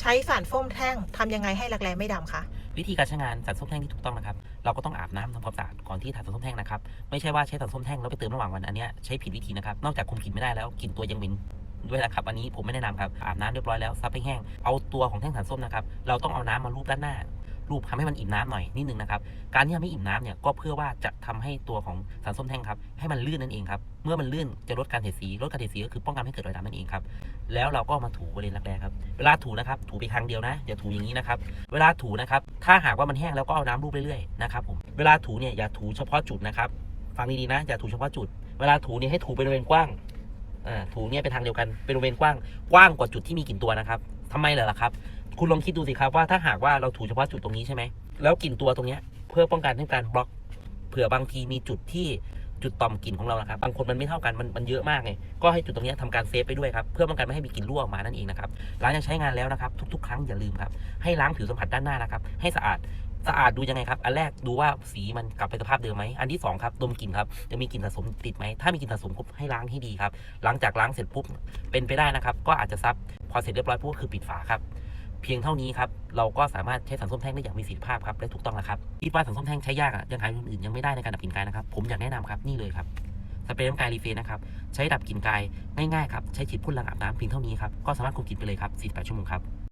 ใช้สารโฟมแท่งทำยังไงให้รักแร้ไม่ดำคะ วิธีการใช้งานสารส้มแท่งที่ถูกต้องนะครับ เราก็ต้องอาบน้ำทำความสะอาดก่อนที่ทาสารส้มแท่งนะครับ ไม่ใช่ว่าใช้สารส้มแท่งแล้วไปเติมระหว่างวันอันเนี้ยใช้ผิดวิธีนะครับ นอกจากคุมกลิ่นไม่ได้แล้วกลิ่นตัวยังเหม็นด้วยนะครับ อันนี้ผมไม่แนะนำครับ อาบน้ำเรียบร้อยแล้วซับให้แห้ง เอาตัวของแท่งสารส้มนะครับ เราต้องเอาน้ำมาลูบด้านหน้า รูปทำให้มันอิ่มน้ำหน่อยนิดนึงนะครับ การที่ทำให้อิ่มน้ำเนี่ยก็เพื่อว่าจะทำให้ตัวของสารส้มแท่งครับให้มันลื่นนั่นเองครับ เมื่อมันลื่นจะลดการเสียดสีลดการเสียดสีก็คือป้องกันไม่ให้เกิดรอยดำนั่นเองครับ แล้วเราก็มาถูบริเวณรักแร้ครับ เวลาถูนะครับ ถูไปครั้งเดียวนะอย่าถูอย่างนี้นะครับ เวลาถูนะครับ ถ้าหากว่ามันแห้งแล้วก็เอาน้ำรูปเรื่อยๆนะครับผม เวลาถูเนี่ยอย่าถูเฉพาะจุดนะครับฟังดีๆนะ อย่าถูเฉพาะจุด เวลาถูเนี่ยให้ถูเป็นบริเวณกว้างอ่าถูเนี่ยเป็นทางเดียวกันเป็นบริเวณกว้างกว้างกว่าจุดที่มีกลิ่นตัวนะครับทำไมเหรอครับ คุณลองคิดดูสิครับว่าถ้าหากว่าเราถูเฉพาะจุดตรงนี้ใช่ไหมแล้วกลิ่นตัวตรงเนี้ยเพื่อป้องกันให้การบล็อกเผื่อบางทีมีจุดที่จุดต่อมกลิ่นของเรานะครับบางคนมันไม่เท่ากันมันมันเยอะมากไงก็ให้จุดตรงเนี้ยทำการเซฟไปด้วยครับเพื่อป้องกันไม่ให้มีกลิ่นรั่วออกมานั่นเองนะครับหลังจากใช้งานแล้วนะครับ ทุก ๆ ครั้งอย่าลืมครับให้ล้างผิวสัมผัสด้านหน้านะครับให้สะอาดสะอาดดูยังไงครับอันแรกดูว่าสีมันกลับไปสภาพเดิมไหมอันที่สองครับดมกลิ่นครับจะมีกลิ่นสะสมติดไหมถ้ามีกลิ่นสะสมปุ๊บให้ล้างให้ดีครับหลังจากล้างเสร็จปุ๊บเป็นไปได้นะครับ ก็อาจจะซับพอเสร็จเรียบร้อยปุ๊บก็คือปิดฝาครับ เพียงเท่านี้ครับเราก็สามารถใช้สารส้มแท่งได้อย่างมีประสิทธิภาพครับและถูกต้องแล้วครับคิดว่าสารส้มแท่งใช้ยากอะยังหาคนอื่นยังไม่ได้ในการดับกลิ่นกายนะครับ ผมอยากแนะนำครับนี่เลยครับสเปรย์น้ำกายรีเฟรนะครับใช้ดับกลิ่นกายง่ายๆครับใช้ฉีดพ่นหลังอาบน้ำเพียงเท่านี้ครับก็สามารถคุมกลิ่นไปเลยครับ48ชั่วโมงครับ